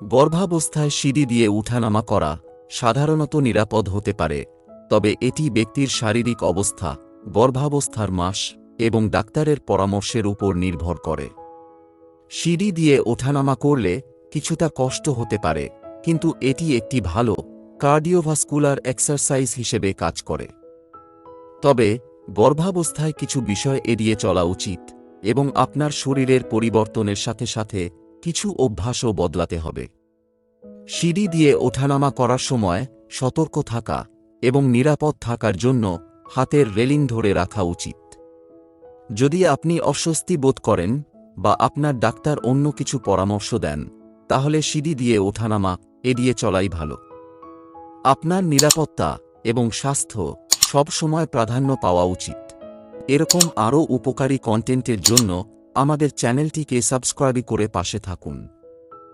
গর্ভাবস্থায় সিঁড়ি দিয়ে উঠানামা করা সাধারণত নিরাপদ হতে পারে, তবে এটি ব্যক্তির শারীরিক অবস্থা, গর্ভাবস্থার মাস এবং ডাক্তারের পরামর্শের উপর নির্ভর করে। সিঁড়ি দিয়ে ওঠানামা করলে কিছুটা কষ্ট হতে পারে, কিন্তু এটি একটি ভালো কার্ডিওভাস্কুলার এক্সারসাইজ হিসেবে কাজ করে। তবে গর্ভাবস্থায় কিছু বিষয় এড়িয়ে চলা উচিত এবং আপনার শরীরের পরিবর্তনের সাথে সাথে কিছু অভ্যাসও বদলাতে হবে। সিঁড়ি দিয়ে ওঠানামা করার সময় সতর্ক থাকা এবং নিরাপদ থাকার জন্য হাতের রেলিং ধরে রাখা উচিত। যদি আপনি অস্বস্তি বোধ করেন বা আপনার ডাক্তার অন্য কিছু পরামর্শ দেন, তাহলে সিঁড়ি দিয়ে ওঠানামা এড়িয়ে চলাই ভালো। আপনার নিরাপত্তা এবং স্বাস্থ্য সব সময় প্রাধান্য পাওয়া উচিত। এরকম আরও উপকারী কন্টেন্টের জন্য আমাদের চ্যানেলটিকে সাবস্ক্রাইব করে পাশে থাকুন।